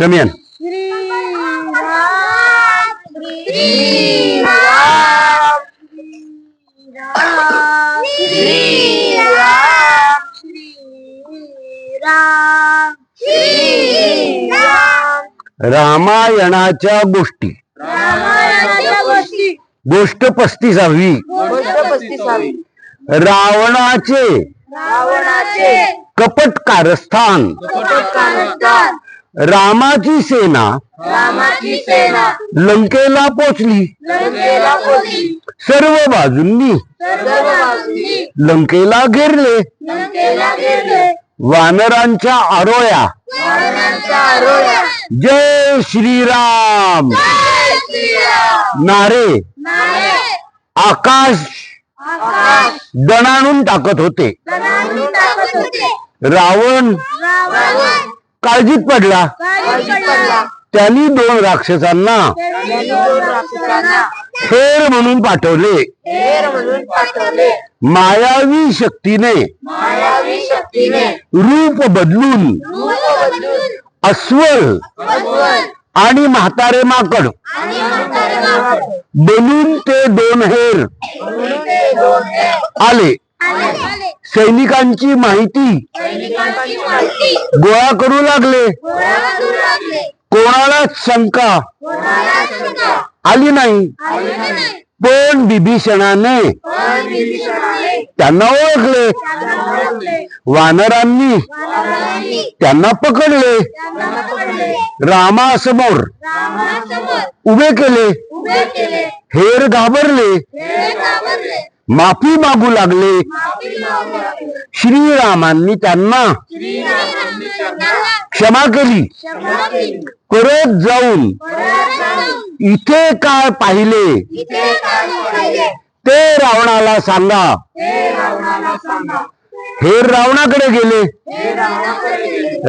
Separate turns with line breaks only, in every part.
जमियन रामायणाच्या गोष्टी. गोष्ट पस्तीसावी. रावणाचे.
रावणाचे.
कपट कारस्थान रामाची सेना.
रामाची सेना.
लंकेला पोचली. सर्व बाजूंनी. लंकेला घेरले. वानरांच्या आरोया. जय श्रीराम. नारे. आकाश.
आकाश.
दणाणून टाकत होते.
दणाणून टाकत होते.
रावण काळजीत पडला. त्यांनी दोन राक्षसांना फेर म्हणून पाठवले.
हेर म्हणून पाठवले.
मायावी शक्तीने रूप बदलून अस्वल आणि म्हातारे माकड बनून ते दोन हेर आले. सैनिकांची माहिती. गोळा करू लागले. कोणालाच शंका?
कोणाला शंका?
आली नाही. पण विभीषणाने. त्यांना ओळखले. वानरांनी. त्यांना पकडले. रामासमोर. उभे केले. हेर घाबरले. माफी मागू लागले. श्रीरामांनी त्यांना क्षमा केली. परत जाऊन इथे काय पाहिले. ते रावणाला सांगा.
हे
रावणाकडे गेले.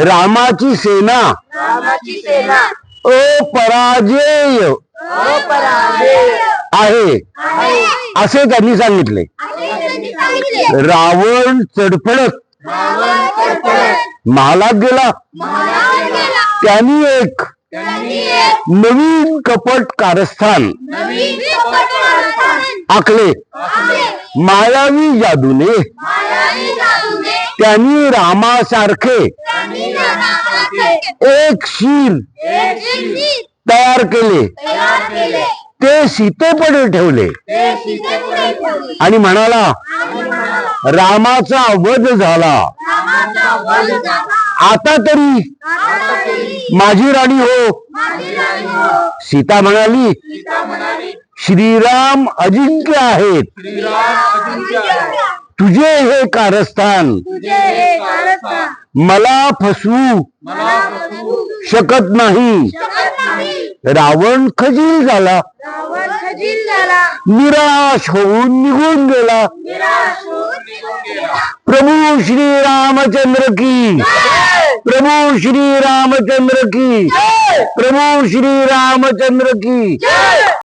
रामाची सेना अपराजेय आहे. असे त्यांनी सांगितले रावण
चढफडत
महालात गेला. त्यांनी एक नवीन कपट कारस्थान आखले. मायावी जादूने. त्यांनी रामासारखे एक शीर तयार केले. ते
सीतेपुढे ठेवले.
आणि म्हणाला रामाचा वध झाला. आता तरी माझी राणी हो.
हो.
सीता म्हणाली श्रीराम अजिंक्य आहेत. तुझे हे कारस्थान
तुझे हे कारस्थान.
मला फसवू शकत नाही. रावण खजील झाला.
रावण खजील झाला.
निराश होऊन निघून गेला. प्रभू श्री रामचंद्र की. प्रभू श्री रामचंद्र की. प्रभू श्री रामचंद्र की.